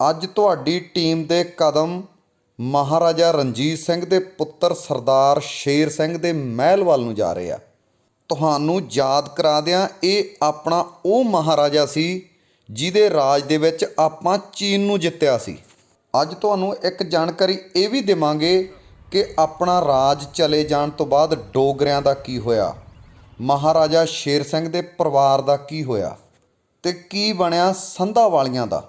ਅੱਜ ਤੁਹਾਡੀ ਟੀਮ ਦੇ ਕਦਮ ਮਹਾਰਾਜਾ ਰਣਜੀਤ ਸਿੰਘ ਦੇ ਪੁੱਤਰ ਸਰਦਾਰ ਸ਼ੇਰ ਸਿੰਘ ਦੇ ਮਹਿਲ ਵੱਲ ਨੂੰ ਜਾ ਰਹੇ ਆ। ਤੁਹਾਨੂੰ ਯਾਦ ਕਰਾ ਦਿਆਂ ਇਹ ਆਪਣਾ ਉਹ ਮਹਾਰਾਜਾ ਸੀ ਜਿਹਦੇ ਰਾਜ ਦੇ ਵਿੱਚ ਆਪਾਂ ਚੀਨ ਨੂੰ ਜਿੱਤਿਆ ਸੀ। ਅੱਜ ਤੁਹਾਨੂੰ ਇੱਕ ਜਾਣਕਾਰੀ ਇਹ ਵੀ ਦੇਵਾਂਗੇ ਕਿ ਆਪਣਾ ਰਾਜ ਚਲੇ ਜਾਣ ਤੋਂ ਬਾਅਦ ਡੋਗਰਿਆਂ ਦਾ ਕੀ ਹੋਇਆ, ਮਹਾਰਾਜਾ ਸ਼ੇਰ ਸਿੰਘ ਦੇ ਪਰਿਵਾਰ ਦਾ ਕੀ ਹੋਇਆ ਤੇ ਕੀ ਬਣਿਆ ਸੰਧਾ ਵਾਲੀਆਂ ਦਾ।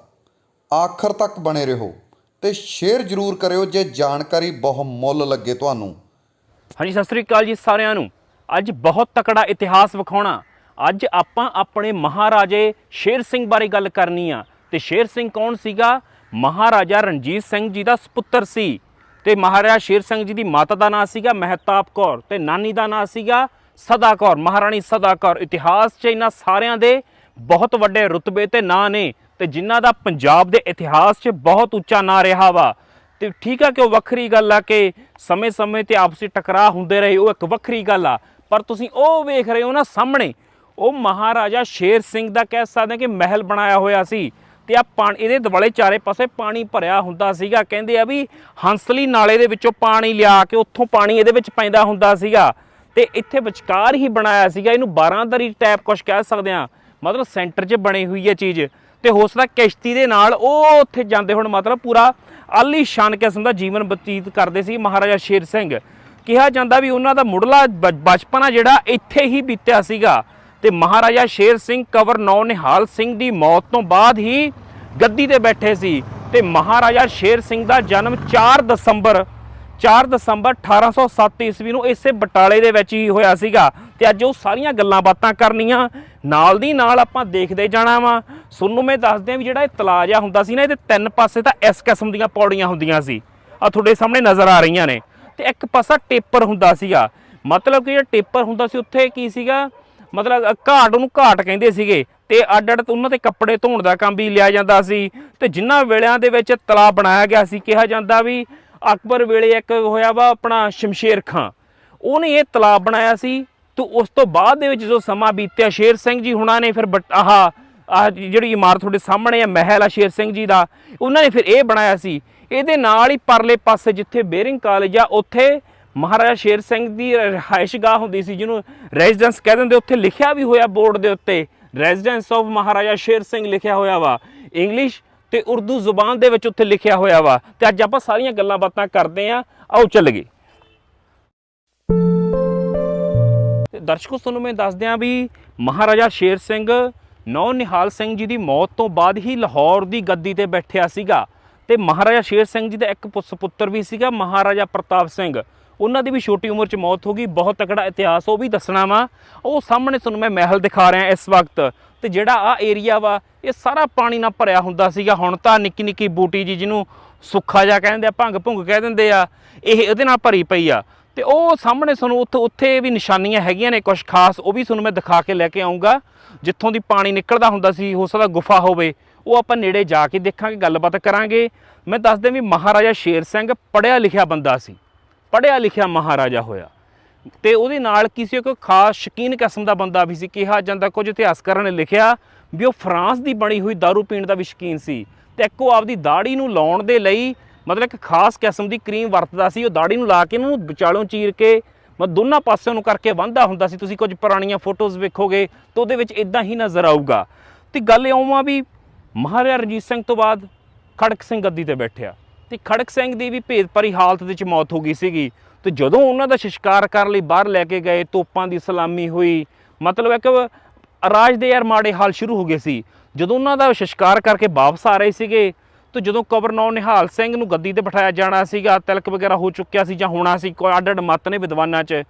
ਆਖਰ ਤੱਕ ਬਣੇ ਰਹੋ ਤੇ ਸ਼ੇਅਰ ਜ਼ਰੂਰ ਕਰਿਓ ਜੇ ਜਾਣਕਾਰੀ ਬਹੁਤ ਮੁੱਲ ਲੱਗੇ ਤੁਹਾਨੂੰ। ਹਾਂਜੀ, ਸਤਿ ਸ੍ਰੀ ਅਕਾਲ ਜੀ ਸਾਰਿਆਂ ਨੂੰ। ਅੱਜ ਬਹੁਤ ਤਕੜਾ ਇਤਿਹਾਸ ਵਿਖਾਉਣਾ। ਅੱਜ ਆਪਾਂ ਆਪਣੇ ਮਹਾਰਾਜੇ ਸ਼ੇਰ ਸਿੰਘ ਬਾਰੇ ਗੱਲ ਕਰਨੀ ਆ। ਤੇ ਸ਼ੇਰ ਸਿੰਘ ਕੌਣ ਸੀਗਾ? ਮਹਾਰਾਜਾ ਰਣਜੀਤ ਸਿੰਘ ਜੀ ਦਾ ਸੁਪੁੱਤਰ ਸੀ। ਤੇ ਮਹਾਰਾਜਾ ਸ਼ੇਰ ਸਿੰਘ ਜੀ ਦੀ ਮਾਤਾ ਦਾ ਨਾਂ ਸੀਗਾ ਮਹਿਤਾਬ ਕੌਰ ਤੇ ਨਾਨੀ ਦਾ ਨਾਂ ਸੀਗਾ ਸਦਾ ਕੌਰ। ਮਹਾਰਾਣੀ ਸਦਾ ਕੌਰ। ਇਤਿਹਾਸ 'ਚ ਇਹਨਾਂ ਸਾਰਿਆਂ ਦੇ ਬਹੁਤ ਵੱਡੇ ਰੁਤਬੇ ਤੇ ਨਾਂ ਨੇ। ਤੇ ਜਿਨ੍ਹਾਂ ਦਾ ਪੰਜਾਬ ਦੇ ਇਤਿਹਾਸ 'ਚ ਬਹੁਤ ਉੱਚਾ ਨਾਂ ਰਿਹਾ ਵਾ। ਤੇ ਠੀਕ ਆ ਕਿ ਉਹ ਵੱਖਰੀ ਗੱਲ ਆ ਕਿ ਸਮੇਂ-ਸਮੇਂ ਤੇ ਆਪਸੀ ਟਕਰਾਅ ਹੁੰਦੇ ਰਹੇ, ਉਹ ਇੱਕ ਵੱਖਰੀ ਗੱਲ ਆ। ਪਰ ਤੁਸੀਂ ਉਹ ਵੇਖ ਰਹੇ ਹੋ ਨਾ ਸਾਹਮਣੇ, ਉਹ ਮਹਾਰਾਜਾ ਸ਼ੇਰ ਸਿੰਘ ਦਾ ਕਹਿ ਸਕਦੇ ਹਾਂ ਕਿ ਮਹਿਲ ਬਣਾਇਆ ਹੋਇਆ ਸੀ। ਤੇ ਆ ਪਾਣੀ, ਇਹਦੇ ਦੁਆਲੇ ਚਾਰੇ ਪਾਸੇ ਪਾਣੀ ਭਰਿਆ ਹੁੰਦਾ ਸੀਗਾ। ਕਹਿੰਦੇ ਆ ਵੀ ਹੰਸਲੀ ਨਾਲੇ ਦੇ ਵਿੱਚੋਂ ਪਾਣੀ ਲਿਆ ਕੇ ਉੱਥੋਂ ਪਾਣੀ ਇਹਦੇ ਵਿੱਚ ਪੈਂਦਾ ਹੁੰਦਾ ਸੀਗਾ। ਤੇ ਇੱਥੇ ਵਿਚਕਾਰ ਹੀ ਬਣਾਇਆ ਸੀਗਾ। ਇਹਨੂੰ 12 ਦਰੀ ਟੈਪ ਕੁਝ ਕਹਿ ਸਕਦੇ ਆ ਮਤਲਬ ਸੈਂਟਰ 'ਚ ਬਣੀ ਹੋਈ ਹੈ ਚੀਜ਼। ਤੇ ਹੋ ਸਕਦਾ ਕਿਸ਼ਤੀ ਦੇ ਨਾਲ ਉਹ ਉੱਥੇ ਜਾਂਦੇ ਹੁਣ ਮਤਲਬ ਪੂਰਾ ਆਲੀਸ਼ਾਨ ਕਿਸਮ ਦਾ ਜੀਵਨ ਬਤੀਤ ਕਰਦੇ ਸੀ ਮਹਾਰਾਜਾ ਸ਼ੇਰ ਸਿੰਘ। ਕਿਹਾ ਜਾਂਦਾ ਵੀ ਉਹਨਾਂ ਦਾ ਮੁੱਢਲਾ ਬ- ਬਚਪਨ ਆ ਜਿਹੜਾ ਇੱਥੇ ਹੀ ਬੀਤਿਆ ਸੀਗਾ। ਤੇ ਮਹਾਰਾਜਾ ਸ਼ੇਰ ਸਿੰਘ ਕਵਰ ਨੌ ਨਿਹਾਲ ਸਿੰਘ ਦੀ ਮੌਤ ਤੋਂ ਬਾਅਦ ਹੀ ਗੱਦੀ ਤੇ ਬੈਠੇ ਸੀ। ਤੇ ਮਹਾਰਾਜਾ ਸ਼ੇਰ ਸਿੰਘ ਦਾ ਜਨਮ 4 ਦਸੰਬਰ 4 ਦਸੰਬਰ 1807 ਈਸਵੀ ਨੂੰ ਇਸੇ ਬਟਾਲੇ ਦੇ ਵਿੱਚ ਹੀ ਹੋਇਆ ਸੀਗਾ। ਤੇ ਅੱਜ ਉਹ ਸਾਰੀਆਂ ਗੱਲਾਂ ਬਾਤਾਂ ਕਰਨੀਆਂ। ਨਾਲ ਦੀ ਨਾਲ ਆਪਾਂ ਦੇਖਦੇ ਜਾਣਾ ਵਾ। ਸੁਣਨ ਮੈਂ ਦੱਸਦੇ ਆ ਵੀ ਜਿਹੜਾ ਇਹ ਤਲਾਅ ਜਿਹਾ ਹੁੰਦਾ ਸੀ ਨਾ, ਇਹਦੇ ਤਿੰਨ ਪਾਸੇ ਤਾਂ ਇਸ ਕਿਸਮ ਦੀਆਂ ਪੌੜੀਆਂ ਹੁੰਦੀਆਂ ਸੀ। ਆ ਤੁਹਾਡੇ ਸਾਹਮਣੇ ਨਜ਼ਰ ਆ ਰਹੀਆਂ ਨੇ। ਤੇ ਇੱਕ ਪਾਸਾ ਟੇਪਰ ਹੁੰਦਾ ਸੀਗਾ। ਮਤਲਬ ਕਿ ਜਿਹੜਾ ਟੇਪਰ ਹੁੰਦਾ ਸੀ, ਉੱਥੇ ਕੀ ਸੀਗਾ? ਮਤਲਬ ਘਾਟ ਉਹਨੂੰ ਘਾਟ ਕਹਿੰਦੇ ਸੀਗੇ। ਤੇ ਅੱਡ ਅੱਡ ਉਹਨਾਂ ਤੇ ਕੱਪੜੇ ਧੋਣ ਦਾ ਕੰਮ ਵੀ ਲਿਆ ਜਾਂਦਾ ਸੀ। ਤੇ ਜਿਨ੍ਹਾਂ ਵੇਲਿਆਂ ਦੇ ਵਿੱਚ ਤਲਾਬ ਬਣਾਇਆ ਗਿਆ ਸੀ, ਕਿਹਾ ਜਾਂਦਾ ਵੀ ਅਕਬਰ ਵੇਲੇ ਇੱਕ ਹੋਇਆ ਵਾ ਆਪਣਾ ਸ਼ਮਸ਼ੇਰ ਖਾਂ। ਉਹਨੇ ਇਹ ਤਲਾਬ ਬਣਾਇਆ ਸੀ। ਤੇ ਉਸ ਤੋਂ ਬਾਅਦ ਦੇ ਵਿੱਚ ਜੋ ਸਮਾਂ ਬੀਤਿਆ, ਸ਼ੇਰ ਸਿੰਘ ਜੀ ਹੁਣਾਂ ਨੇ ਫਿਰ ਬਟ- ਆਹ ਆਹ ਜਿਹੜੀ ਇਮਾਰਤ ਤੁਹਾਡੇ ਸਾਹਮਣੇ ਆ, ਮਹਿਲ ਆ ਸ਼ੇਰ ਸਿੰਘ ਜੀ ਦਾ, ਉਹਨਾਂ ਨੇ ਫਿਰ ਇਹ ਬਣਾਇਆ ਸੀ। ਇਹਦੇ ਨਾਲ ਹੀ ਪਰਲੇ ਪਾਸੇ ਜਿੱਥੇ ਬੇਰਿੰਗ ਕਾਲਜ ਆ, ਉੱਥੇ ਮਹਾਰਾਜਾ ਸ਼ੇਰ ਸਿੰਘ ਦੀ ਰਿਹਾਇਸ਼ਗਾਹ ਹੁੰਦੀ ਸੀ, ਜਿਹਨੂੰ ਰੈਜ਼ੀਡੈਂਸ ਕਹਿ ਦਿੰਦੇ, ਉੱਥੇ ਲਿਖਿਆ ਵੀ ਹੋਇਆ ਬੋਰਡ ਦੇ ਉੱਤੇ ਰੈਜ਼ੀਡੈਂਸ ਆਫ ਮਹਾਰਾਜਾ ਸ਼ੇਰ ਸਿੰਘ ਲਿਖਿਆ ਹੋਇਆ ਵਾ। ਇੰਗਲਿਸ਼ ਤੇ ਉਰਦੂ ਜ਼ੁਬਾਨ ਦੇ ਵਿੱਚ ਉੱਥੇ ਲਿਖਿਆ ਹੋਇਆ ਵਾ। ਤੇ ਅੱਜ ਆਪਾਂ ਸਾਰੀਆਂ ਗੱਲਾਂ ਬਾਤਾਂ ਕਰਦੇ ਆਂ। ਆਓ ਚੱਲ ਗਏ ਤੇ ਦਰਸ਼ਕੋ, ਤੁਹਾਨੂੰ ਮੈਂ ਦੱਸ ਦਿਆਂ ਵੀ ਮਹਾਰਾਜਾ ਸ਼ੇਰ ਸਿੰਘ, ਨੌ ਨਿਹਾਲ ਸਿੰਘ ਜੀ ਦੀ ਮੌਤ ਤੋਂ ਬਾਅਦ ਹੀ ਲਾਹੌਰ ਦੀ ਗੱਦੀ ਤੇ ਬੈਠਿਆ ਸੀਗਾ। ਤੇ ਮਹਾਰਾਜਾ ਸ਼ੇਰ ਸਿੰਘ ਜੀ ਦਾ ਇੱਕ ਪੁੱਤ- ਪੁੱਤਰ ਵੀ ਸੀਗਾ, ਮਹਾਰਾਜਾ ਪ੍ਰਤਾਪ ਸਿੰਘ। ਉਹਨਾਂ ਦੀ ਵੀ ਛੋਟੀ ਉਮਰ 'ਚ ਮੌਤ ਹੋ ਗਈ, ਬਹੁਤ ਤਕੜਾ ਇਤਿਹਾਸ, ਉਹ ਵੀ ਦੱਸਣਾ ਵਾ। ਉਹ ਸਾਹਮਣੇ ਤੁਹਾਨੂੰ ਮੈਂ ਮਹਿਲ ਦਿਖਾ ਰਿਹਾ ਇਸ ਵਕਤ। ਤੇ ਜਿਹੜਾ ਆ ਏਰੀਆ ਵਾ, ਇਹ ਸਾਰਾ ਪਾਣੀ ਨਾਲ ਭਰਿਆ ਹੁੰਦਾ ਸੀਗਾ। ਹੁਣ ਤਾਂ ਨਿੱਕੀ ਨਿੱਕੀ ਬੂਟੀ ਜੀ ਜਿਹਨੂੰ ਸੁੱਖਾ ਜਾ ਕਹਿੰਦੇ ਆ ਭੰਗ ਭੁੰਗ ਕਹਿ ਦਿੰਦੇ ਆ, ਇਹ ਇਹਦੇ ਨਾਲ ਭਰੀ ਪਈ ਆ। ਤੇ ਉਹ ਸਾਹਮਣੇ ਤੁਹਾਨੂੰ ਉੱਥੇ ਉੱਥੇ ਵੀ ਨਿਸ਼ਾਨੀਆਂ ਹੈਗੀਆਂ ਨੇ ਕੁਝ ਖਾਸ, ਉਹ ਵੀ ਤੁਹਾਨੂੰ ਮੈਂ ਦਿਖਾ ਕੇ ਲੈ ਕੇ ਆਉਂਗਾ। ਜਿੱਥੋਂ ਦੀ ਪਾਣੀ ਨਿਕਲਦਾ ਹੁੰਦਾ ਸੀ, ਹੋ ਸਕਦਾ ਗੁਫਾ ਹੋਵੇ, ਉਹ ਆਪਾਂ ਨੇੜੇ ਜਾ ਕੇ ਦੇਖਾਂਗੇ, ਗੱਲਬਾਤ ਕਰਾਂਗੇ। ਮੈਂ ਦੱਸ ਵੀ ਮਹਾਰਾਜਾ ਸ਼ੇਰ ਸਿੰਘ ਪੜ੍ਹਿਆ ਲਿਖਿਆ ਬੰਦਾ ਸੀ, ਪੜ੍ਹਿਆ ਲਿਖਿਆ ਮਹਾਰਾਜਾ ਹੋਇਆ। ਤੇ ਉਹਦੇ ਨਾਲ ਕਿਸੇ ਕੋਈ ਖਾਸ ਸ਼ਕੀਨ ਕਿਸਮ ਦਾ ਬੰਦਾ ਵੀ ਸੀ, ਕਿਹਾ ਜਾਂਦਾ ਕੁਝ ਇਤਿਹਾਸਕਾਰਾਂ ਨੇ ਲਿਖਿਆ ਵੀ ਉਹ ਫਰਾਂਸ ਦੀ ਬਣੀ ਹੋਈ दारू ਪੀਣ ਦਾ ਵੀ ਸ਼ਕੀਨ ਸੀ। ਤੇ ਇੱਕੋ ਆਪਦੀ ਦਾੜੀ ਨੂੰ ਲਾਉਣ ਦੇ ਲਈ ਮਤਲਬ ਇੱਕ ਖਾਸ ਕਿਸਮ ਦੀ ਕਰੀਮ ਵਰਤਦਾ ਸੀ, ਉਹ ਦਾੜੀ ਨੂੰ ਲਾ ਕੇ ਇਹਨਾਂ ਨੂੰ ਵਿਚਾਲੋਂ ਚੀਰ ਕੇ ਮਤਲਬ ਦੋਨਾਂ ਪਾਸਿਆਂ ਨੂੰ ਕਰਕੇ ਬੰਨ੍ਹਦਾ ਹੁੰਦਾ ਸੀ। ਤੁਸੀਂ ਕੁਝ ਪੁਰਾਣੀਆਂ ਫੋਟੋਜ਼ ਵੇਖੋਗੇ ਤਾਂ ਉਹਦੇ ਵਿੱਚ ਇਦਾਂ ਹੀ ਨਜ਼ਰ ਆਊਗਾ। ਤੇ ਗੱਲ ਇਉਂ ਆ ਵੀ ਮਹਾਰਾਜਾ ਰਣਜੀਤ ਸਿੰਘ ਤੋਂ ਬਾਅਦ ਖੜਕ ਸਿੰਘ ਗੱਦੀ ਤੇ ਬੈਠਿਆ। ਤੇ ਖੜਕ ਸਿੰਘ ਦੀ ਵੀ ਭੇਦਭਰੀ ਹਾਲਤ ਵਿੱਚ ਮੌਤ ਹੋ ਗਈ ਸੀਗੀ। ਤੇ ਜਦੋਂ ਉਹਨਾਂ ਦਾ ਸ਼ਿਸ਼ਕਾਰ ਕਰਨ ਲਈ ਬਾਹਰ ਲੈ ਕੇ ਗਏ, ਤੋਪਾਂ ਦੀ ਸਲਾਮੀ ਹੋਈ, ਮਤਲਬ ਇੱਕ ਰਾਜ ਦੇ ਯਾਰ ਮਾੜੇ ਹਾਲ ਸ਼ੁਰੂ ਹੋ ਗਏ ਸੀ। ਜਦੋਂ ਉਹਨਾਂ ਦਾ ਸ਼ਿਸ਼ਕਾਰ ਕਰਕੇ ਵਾਪਸ ਆ ਰਹੇ ਸੀਗੇ ਤੇ ਜਦੋਂ ਕਬਰ ਨੌ ਨਿਹਾਲ ਸਿੰਘ ਨੂੰ ਗੱਦੀ ਤੇ ਬਿਠਾਇਆ ਜਾਣਾ ਸੀਗਾ, ਤਿਲਕ ਵਗੈਰਾ ਹੋ ਚੁੱਕਿਆ ਸੀ ਜਾਂ ਹੋਣਾ ਸੀ, ਕੋਈ ਅੱਡ ਅੱਡ ਮਤ ਨੇ ਵਿਦਵਾਨਾਂ 'ਚ।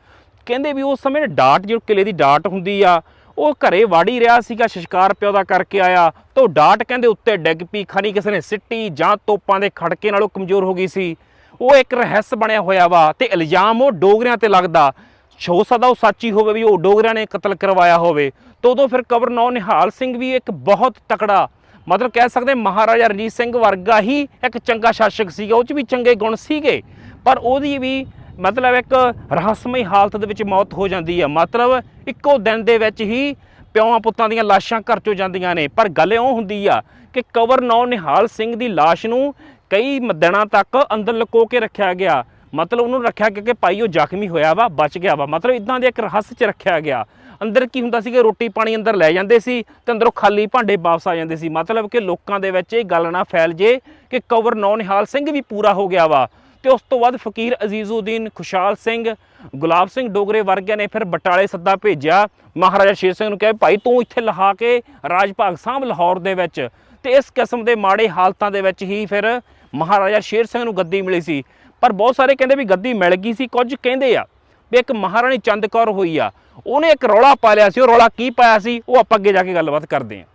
ਕਹਿੰਦੇ ਵੀ ਉਸ ਸਮੇਂ ਡਾਟ ਜੋ ਕਿਲੇ ਦੀ ਡਾਟ ਹੁੰਦੀ ਆ, ਉਹ ਘਰੇ ਵਾੜੀ ਰਿਹਾ ਸੀਗਾ, ਸ਼ਿਸ਼ਕਾਰ ਪਿਓ ਦਾ ਕਰਕੇ ਆਇਆ। ਤਾਂ ਉਹ ਡਾਟ ਕਹਿੰਦੇ ਉੱਤੇ ਡਿੱਗ ਪਈ ਖਣੀ ਕਿਸੇ ਨੇ ਸਿੱਟੀ ਜਾਂ ਤੋਪਾਂ ਦੇ ਖੜਕੇ ਨਾਲੋਂ ਕਮਜ਼ੋਰ ਹੋ ਗਈ ਸੀ। ਉਹ ਇੱਕ ਰਹੱਸ ਬਣਿਆ ਹੋਇਆ ਵਾ ਤੇ ਇਲਜ਼ਾਮ ਉਹ ਡੋਗਰਿਆਂ ਤੇ ਲੱਗਦਾ। ਹੋ ਸਕਦਾ ਉਹ ਸੱਚੀ ਹੋਵੇ ਵੀ ਉਹ ਡੋਗਰਿਆਂ ਨੇ ਕਤਲ ਕਰਵਾਇਆ ਹੋਵੇ। ਤੇ ਉਦੋਂ ਫਿਰ ਕਬਰ ਨੌ ਨਿਹਾਲ ਸਿੰਘ ਵੀ ਇੱਕ ਬਹੁਤ ਤਕੜਾ ਮਤਲਬ ਕਹਿ ਸਕਦੇ ਮਹਾਰਾਜਾ ਰਣਜੀਤ ਸਿੰਘ ਵਰਗਾ ਹੀ ਇੱਕ ਚੰਗਾ ਸ਼ਾਸਕ ਸੀਗਾ, ਉਹ 'ਚ ਵੀ ਚੰਗੇ ਗੁਣ ਸੀਗੇ, ਪਰ ਉਹਦੀ ਵੀ ਮਤਲਬ ਇੱਕ ਰਹੱਸਮਈ ਹਾਲਤ ਦੇ ਵਿੱਚ ਮੌਤ ਹੋ ਜਾਂਦੀ ਹੈ ਮਤਲਬ ਇੱਕੋ ਦਿਨ ਦੇ ਵਿੱਚ ਹੀ ਪਿਓਾਂ ਪੁੱਤਾਂ ਦੀਆਂ ਲਾਸ਼ਾਂ ਘਰ ਚੋਂ ਜਾਂਦੀਆਂ ਨੇ। ਪਰ ਗੱਲ ਇਹ ਹੁੰਦੀ ਆ ਕਿ ਕਵਰ ਨੌ ਨਿਹਾਲ ਸਿੰਘ ਦੀ ਲਾਸ਼ ਨੂੰ ਕਈ ਦਿਨਾਂ ਤੱਕ ਅੰਦਰ ਲੁਕੋ ਕੇ ਰੱਖਿਆ ਗਿਆ। ਮਤਲਬ ਉਹਨੂੰ ਰੱਖਿਆ ਗਿਆ ਕਿ ਭਾਈ ਉਹ ਜ਼ਖਮੀ ਹੋਇਆ ਵਾ, ਬਚ ਗਿਆ ਵਾ। ਮਤਲਬ ਇਦਾਂ ਦੇ ਇੱਕ ਰਹੱਸ 'ਚ ਰੱਖਿਆ ਗਿਆ। ਅੰਦਰ ਕੀ ਹੁੰਦਾ ਸੀ ਕਿ ਰੋਟੀ ਪਾਣੀ ਅੰਦਰ ਲੈ ਜਾਂਦੇ ਸੀ ਤੇ ਅੰਦਰੋਂ ਖਾਲੀ ਭਾਂਡੇ ਵਾਪਸ ਆ ਜਾਂਦੇ ਸੀ। ਮਤਲਬ ਕਿ ਲੋਕਾਂ ਦੇ ਵਿੱਚ ਇਹ ਗੱਲ ਨਾ ਫੈਲ ਜੇ ਕਿ ਕਵਰ ਨੌ ਨਿਹਾਲ ਸਿੰਘ ਵੀ ਪੂਰਾ ਹੋ ਗਿਆ ਵਾ। ਤੇ ਉਸ ਤੋਂ ਬਾਅਦ ਫਕੀਰ ਅਜ਼ੀਜ਼ੁਦੀਨ ਖੁਸ਼ਹਾਲ ਸਿੰਘ, ਗੁਲਾਬ ਸਿੰਘ ਡੋਗਰੇ ਵਰਗਿਆਂ ਨੇ ਫਿਰ ਬਟਾਲੇ ਸੱਦਾ ਭੇਜਿਆ। ਮਹਾਰਾਜਾ ਸ਼ੇਰ ਸਿੰਘ ਨੂੰ ਕਿਹਾ, ਭਾਈ, ਤੂੰ ਇੱਥੇ ਲਹਾ ਕੇ ਰਾਜ ਭਾਗ ਸਾਹਿਬ ਲਾਹੌਰ ਦੇ ਵਿੱਚ। ਤੇ ਇਸ ਕਿਸਮ ਦੇ ਮਾੜੇ ਹਾਲਤਾਂ ਦੇ ਵਿੱਚ ਹੀ ਫਿਰ ਮਹਾਰਾਜਾ ਸ਼ੇਰ ਸਿੰਘ ਨੂੰ ਗੱਦੀ ਮਿਲੀ ਸੀ। ਪਰ ਬਹੁਤ ਸਾਰੇ ਕਹਿੰਦੇ ਵੀ ਗੱਦੀ ਮਿਲ ਗਈ ਸੀ, ਕੁਝ ਕਹਿੰਦੇ ਆ। ਵੀ ਇੱਕ ਮਹਾਰਾਣੀ ਚੰਦ ਕੌਰ ਹੋਈ ਆ, ਉਹਨੇ ਇੱਕ ਰੌਲਾ ਪਾ ਲਿਆ ਸੀ, ਉਹ ਰੌਲਾ ਕੀ ਪਾਇਆ ਸੀ, ਉਹ ਆਪਾਂ ਅੱਗੇ ਜਾ ਕੇ ਗੱਲਬਾਤ ਕਰਦੇ ਹਾਂ।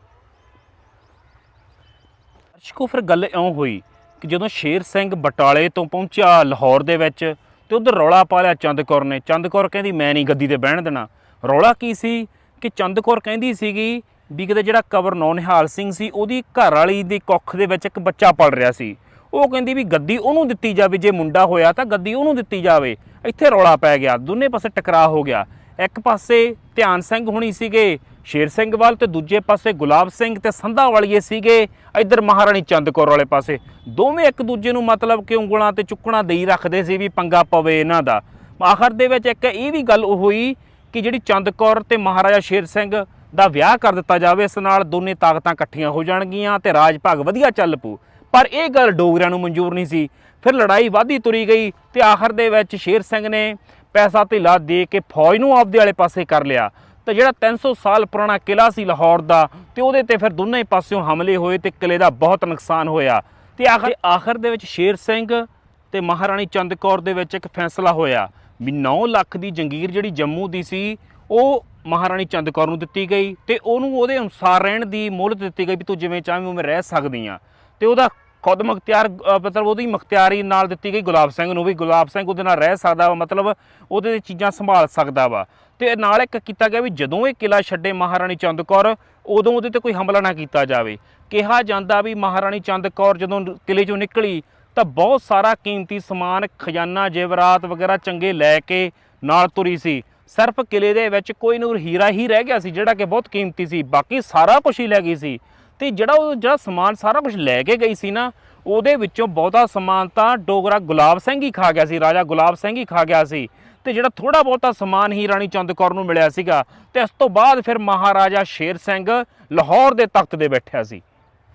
ਦਰਸ਼ਕੋ, ਫਿਰ ਗੱਲ ਇਉਂ ਹੋਈ ਕਿ ਜਦੋਂ ਸ਼ੇਰ ਸਿੰਘ ਬਟਾਲੇ ਤੋਂ ਪਹੁੰਚਿਆ ਲਾਹੌਰ ਦੇ ਵਿੱਚ, ਤੇ ਉਧਰ ਰੌਲਾ ਪਾ ਲਿਆ ਚੰਦ ਕੌਰ ਨੇ। ਚੰਦ ਕੌਰ ਕਹਿੰਦੀ, ਮੈਂ ਨਹੀਂ ਗੱਦੀ ਤੇ ਬਹਿਣ ਦੇਣਾ। ਰੌਲਾ ਕੀ ਸੀ ਕਿ ਚੰਦ ਕੌਰ ਕਹਿੰਦੀ ਸੀਗੀ ਵੀ ਕਿਤੇ ਜਿਹੜਾ ਕਵਰ ਨੌਨਿਹਾਲ ਸਿੰਘ ਸੀ, ਉਹਦੀ ਘਰ ਵਾਲੀ ਦੀ ਕੁੱਖ ਦੇ ਵਿੱਚ ਇੱਕ ਬੱਚਾ ਪਲ ਰਿਹਾ ਸੀ। ਉਹ ਕਹਿੰਦੀ ਵੀ ਗੱਦੀ ਉਹਨੂੰ ਦਿੱਤੀ ਜਾਵੇ, ਜੇ ਮੁੰਡਾ ਹੋਇਆ ਤਾਂ ਗੱਦੀ ਉਹਨੂੰ ਦਿੱਤੀ ਜਾਵੇ। ਇੱਥੇ ਰੌਲਾ ਪੈ ਗਿਆ, ਦੋਨੇ ਪਾਸੇ ਟਕਰਾਅ ਹੋ ਗਿਆ। ਇੱਕ ਪਾਸੇ ਧਿਆਨ ਸਿੰਘ ਹੋਣੀ ਸੀਗੇ, ਸ਼ੇਰ ਸਿੰਘ ਵੱਲ ਤੇ ਦੂਜੇ ਪਾਸੇ ਗੁਲਾਬ ਸਿੰਘ ਤੇ ਸੰਧਾ ਵਾਲੀਏ ਸੀਗੇ, ਇੱਧਰ ਮਹਾਰਾਣੀ ਚੰਦ ਕੌਰ ਵਾਲੇ ਪਾਸੇ। ਦੋਵੇਂ ਇੱਕ ਦੂਜੇ ਨੂੰ ਮਤਲਬ ਕਿ ਉਂਗਲਾਂ ਤੇ ਚੁੱਕਣਾ ਦੇਈ ਰੱਖਦੇ ਸੀ ਵੀ ਪੰਗਾ ਪਵੇ ਇਹਨਾਂ ਦਾ। ਆਖਰ ਦੇ ਵਿੱਚ ਇੱਕ ਇਹ ਵੀ ਗੱਲ ਹੋਈ ਕਿ ਜਿਹੜੀ ਚੰਦ ਕੌਰ ਤੇ ਮਹਾਰਾਜਾ ਸ਼ੇਰ ਸਿੰਘ ਦਾ ਵਿਆਹ ਕਰ ਦਿੱਤਾ ਜਾਵੇ, ਇਸ ਨਾਲ ਦੋਨੇ ਤਾਕਤਾਂ ਇਕੱਠੀਆਂ ਹੋ ਜਾਣਗੀਆਂ ਤੇ ਰਾਜ ਭਾਗ ਵਧੀਆ ਚੱਲ ਪੂ ਪਰ ਇਹ ਗੱਲ ਡੋਗਰਿਆਂ ਨੂੰ ਮਨਜ਼ੂਰ ਨਹੀਂ ਸੀ। ਫਿਰ ਲੜਾਈ ਵਾਧੀ ਤੁਰੀ ਗਈ ਤੇ ਆਖਰ ਦੇ ਵਿੱਚ ਸ਼ੇਰ ਸਿੰਘ ਨੇ ਪੈਸਾ ਧੇਲਾ ਦੇ ਕੇ ਫੌਜ ਨੂੰ ਆਪਦੇ ਵਾਲੇ ਪਾਸੇ ਕਰ ਲਿਆ। ਤੇ ਜਿਹੜਾ 300 ਸਾਲ ਪੁਰਾਣਾ ਕਿਲਾ ਸੀ ਲਾਹੌਰ ਦਾ, ਤੇ ਉਹਦੇ ਤੇ ਫਿਰ ਦੋਨੇ ਪਾਸਿਓਂ ਹਮਲੇ ਹੋਏ ਤੇ ਕਿਲੇ ਦਾ ਬਹੁਤ ਨੁਕਸਾਨ ਹੋਇਆ। ਤੇ ਆਖਰ ਆਖਰ ਦੇ ਵਿੱਚ ਸ਼ੇਰ ਸਿੰਘ ਤੇ ਮਹਾਰਾਣੀ ਚੰਦ ਕੌਰ ਦੇ ਵਿੱਚ ਇੱਕ ਫੈਸਲਾ ਹੋਇਆ ਵੀ 9 ਲੱਖ ਦੀ ਜੰਗੀਰ ਜਿਹੜੀ ਜੰਮੂ ਦੀ ਸੀ, ਉਹ ਮਹਾਰਾਣੀ ਚੰਦ ਕੌਰ ਨੂੰ ਦਿੱਤੀ ਗਈ ਤੇ ਉਹਨੂੰ ਉਹਦੇ ਅਨੁਸਾਰ ਰਹਿਣ ਦੀ ਮੋਹਲਤ ਦਿੱਤੀ ਗਈ ਵੀ ਤੂੰ ਜਿਵੇਂ ਚਾਹਵੇਂ ਉਵੇਂ ਰਹਿ ਸਕਦੀ ਆ। ਤੇ ਉਹਦਾ ਖੁਦ ਮੁਖਤਿਆਰ ਮਤਲਬ ਉਹਦੀ ਮੁਖਤਿਆਰੀ ਨਾਲ ਦਿੱਤੀ ਗਈ ਗੁਲਾਬ ਸਿੰਘ ਨੂੰ ਵੀ। ਗੁਲਾਬ ਸਿੰਘ ਉਹਦੇ ਨਾਲ ਰਹਿ ਸਕਦਾ ਵਾ, ਮਤਲਬ ਉਹਦੇ ਚੀਜ਼ਾਂ ਸੰਭਾਲ ਸਕਦਾ ਵਾ। ਤੇ ਨਾਲ ਇੱਕ ਕੀਤਾ ਗਿਆ ਵੀ ਜਦੋਂ ਇਹ ਕਿਲਾ ਛੱਡੇ ਮਹਾਰਾਣੀ ਚੰਦ ਕੌਰ, ਉਦੋਂ ਉਹਦੇ ਤੇ ਕੋਈ ਹਮਲਾ ਨਾ ਕੀਤਾ ਜਾਵੇ। ਕਿਹਾ ਜਾਂਦਾ ਵੀ ਮਹਾਰਾਣੀ ਚੰਦ ਕੌਰ ਜਦੋਂ ਕਿਲੇ ਚੋਂ ਨਿਕਲੀ, ਤਾਂ ਬਹੁਤ ਸਾਰਾ ਕੀਮਤੀ ਸਮਾਨ, ਖਜ਼ਾਨਾ, ਜੇਵਰਾਤ ਵਗੈਰਾ ਚੰਗੇ ਲੈ ਕੇ ਨਾਲ ਤੁਰੀ ਸੀ। ਸਿਰਫ ਕਿਲੇ ਦੇ ਵਿੱਚ ਕੋਈ ਨੂਰ ਹੀਰਾ ਹੀ ਰਹਿ ਗਿਆ ਸੀ, ਜਿਹੜਾ ਕਿ ਬਹੁਤ ਕੀਮਤੀ ਸੀ। ਬਾਕੀ ਸਾਰਾ ਕੁਝ ਹੀ ਲੈ ਗਈ ਸੀ। ਤੇ ਜਿਹੜਾ ਉਹ ਜਿਹੜਾ ਸਮਾਨ ਸਾਰਾ ਕੁਝ ਲੈ ਕੇ ਗਈ ਸੀ ਨਾ, ਉਹਦੇ ਵਿੱਚੋਂ ਬਹੁਤਾ ਸਮਾਨ ਤਾਂ ਡੋਗਰਾ ਗੁਲਾਬ ਸਿੰਘ ਹੀ ਖਾ ਗਿਆ ਸੀ, ਰਾਜਾ ਗੁਲਾਬ ਸਿੰਘ ਹੀ ਖਾ ਗਿਆ ਸੀ। ਤੇ ਜਿਹੜਾ ਥੋੜਾ ਬਹੁਤਾ ਸਮਾਨ ਹੀ ਰਾਣੀ ਚੰਦ ਕੌਰ ਨੂੰ ਮਿਲਿਆ ਸੀਗਾ, ਤੇ ਇਸ ਤੋਂ ਬਾਅਦ ਫਿਰ ਮਹਾਰਾਜਾ ਸ਼ੇਰ ਸਿੰਘ ਲਾਹੌਰ ਦੇ ਤਖਤ ਦੇ ਬੈਠਿਆ ਸੀ।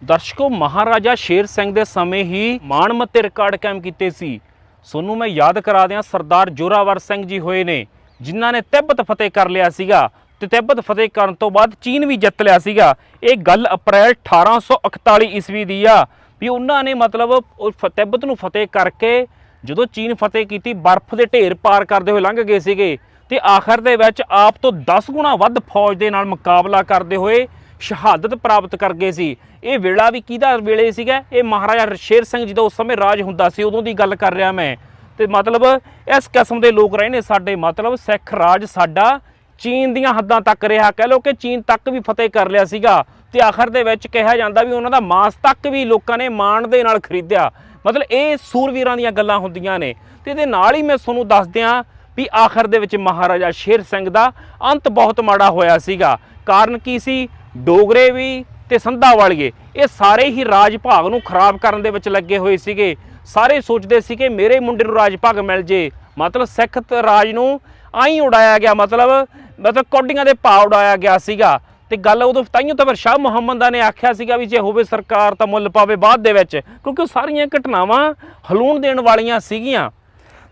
ਦਰਸ਼ਕੋ, ਮਹਾਰਾਜਾ ਸ਼ੇਰ ਸਿੰਘ ਦੇ ਸਮੇਂ ਹੀ ਮਾਣਮੱਤੇ ਰਿਕਾਰਡ ਕਾਇਮ ਕੀਤੇ ਸੀ। ਸੋਨੂੰ ਮੈਂ ਯਾਦ ਕਰਾ ਦਿਆਂ ਸਰਦਾਰ ਜੋਰਾਵਰ ਸਿੰਘ ਜੀ ਹੋਏ ਨੇ, ਜਿਨ੍ਹਾਂ ਨੇ ਤਿੱਬਤ ਫਤਿਹ ਕਰ ਲਿਆ ਸੀਗਾ। ਤੇ ਤਿੱਬਤ ਫਤਿਹ ਕਰਨ ਤੋਂ ਬਾਅਦ ਚੀਨ ਵੀ ਜਿੱਤ ਲਿਆ ਸੀਗਾ। ਇਹ ਗੱਲ ਅਪ੍ਰੈਲ 1841 ਈਸਵੀ ਦੀ ਆ, ਵੀ ਉਹਨਾਂ ਨੇ ਮਤਲਬ ਉਹ ਫ- ਤਿੱਬਤ ਨੂੰ ਫਤਿਹ ਕਰਕੇ ਜਦੋਂ ਚੀਨ ਫਤਿਹ ਕੀਤੀ, ਬਰਫ਼ ਦੇ ਢੇਰ ਪਾਰ ਕਰਦੇ ਹੋਏ ਲੰਘ ਗਏ ਸੀਗੇ ਤੇ ਆਖਰ ਦੇ ਵਿੱਚ ਆਪ ਤੋਂ 10 ਗੁਣਾ ਵੱਧ ਫੌਜ ਦੇ ਨਾਲ ਮੁਕਾਬਲਾ ਕਰਦੇ ਹੋਏ ਸ਼ਹਾਦਤ ਪ੍ਰਾਪਤ ਕਰ ਗਏ ਸੀ। ਇਹ ਵੇਲਾ ਵੀ ਕਿਹਦਾ ਵੇਲੇ ਸੀਗਾ? ਇਹ ਮਹਾਰਾਜਾ ਸ਼ੇਰ ਸਿੰਘ ਜਦੋਂ ਉਸ ਸਮੇਂ ਰਾਜ ਹੁੰਦਾ ਸੀ, ਉਦੋਂ ਦੀ ਗੱਲ ਕਰ ਰਿਹਾ ਮੈਂ। ਤੇ ਮਤਲਬ ਇਸ ਕਿਸਮ ਦੇ ਲੋਕ ਰਹੇ ਨੇ ਸਾਡੇ, ਮਤਲਬ ਸਿੱਖ ਰਾਜ ਸਾਡਾ ਚੀਨ ਦੀਆਂ ਹੱਦਾਂ ਤੱਕ ਰਿਹਾ। ਕਹਿ ਲਓ ਕਿ ਚੀਨ ਤੱਕ ਵੀ ਫਤਿਹ ਕਰ ਲਿਆ ਸੀਗਾ ਤੇ ਆਖਰ ਦੇ ਵਿੱਚ ਕਿਹਾ ਜਾਂਦਾ ਵੀ ਉਹਨਾਂ ਦਾ ਮਾਸ ਤੱਕ ਵੀ ਲੋਕਾਂ ਨੇ ਮਾਣ ਦੇ ਨਾਲ ਖਰੀਦਿਆ। ਮਤਲਬ ਇਹ ਸੂਰਵੀਰਾਂ ਦੀਆਂ ਗੱਲਾਂ ਹੁੰਦੀਆਂ ਨੇ। ਤੇ ਇਹਦੇ ਨਾਲ ਹੀ ਮੈਂ ਤੁਹਾਨੂੰ ਦੱਸ ਦਿਆਂ ਵੀ ਆਖਰ ਦੇ ਵਿੱਚ ਮਹਾਰਾਜਾ ਸ਼ੇਰ ਸਿੰਘ ਦਾ ਅੰਤ ਬਹੁਤ ਮਾੜਾ ਹੋਇਆ ਸੀਗਾ। ਕਾਰਨ ਕੀ ਸੀ? ਡੋਗਰੇ ਵੀ ਤੇ ਸੰਧਾ ਵਾਲੀਏ। ਇਹ ਸਾਰੇ ਹੀ ਰਾਜ ਭਾਗ ਨੂੰ ਖਰਾਬ ਕਰਨ ਦੇ ਵਿੱਚ ਲੱਗੇ ਹੋਏ ਸੀਗੇ। ਸਾਰੇ ਸੋਚਦੇ ਸੀ ਕਿ ਮੇਰੇ ਮੁੰਡੇ ਨੂੰ ਰਾਜ ਭਾਗ ਮਿਲ ਜੇ। ਮਤਲਬ ਸਿੱਖ ਰਾਜ ਨੂੰ ਆਈ ਉਡਾਇਆ ਗਿਆ। ਮਤਲਬ ਮਤਲਬ ਕੌਡੀਆਂ ਦੇ ਭਾਅ ਉਡਾਇਆ ਗਿਆ ਸੀਗਾ ਤੇ ਗੱਲ ਉਦੋਂ ਤਾਈਓ ਤਾਂ ਫਿਰ ਸ਼ਾਹ ਮੁਹੰਮਦ ਦਾ ਨੇ ਆਖਿਆ ਸੀਗਾ ਵੀ ਜੇ ਹੋਵੇ ਸਰਕਾਰ ਤਾਂ ਮੁੱਲ ਪਾਵੇ ਬਾਅਦ ਦੇ ਵਿੱਚ, ਕਿਉਂਕਿ ਉਹ ਸਾਰੀਆਂ ਘਟਨਾਵਾਂ ਹਲੂਣ ਦੇਣ ਵਾਲੀਆਂ ਸੀਗੀਆਂ।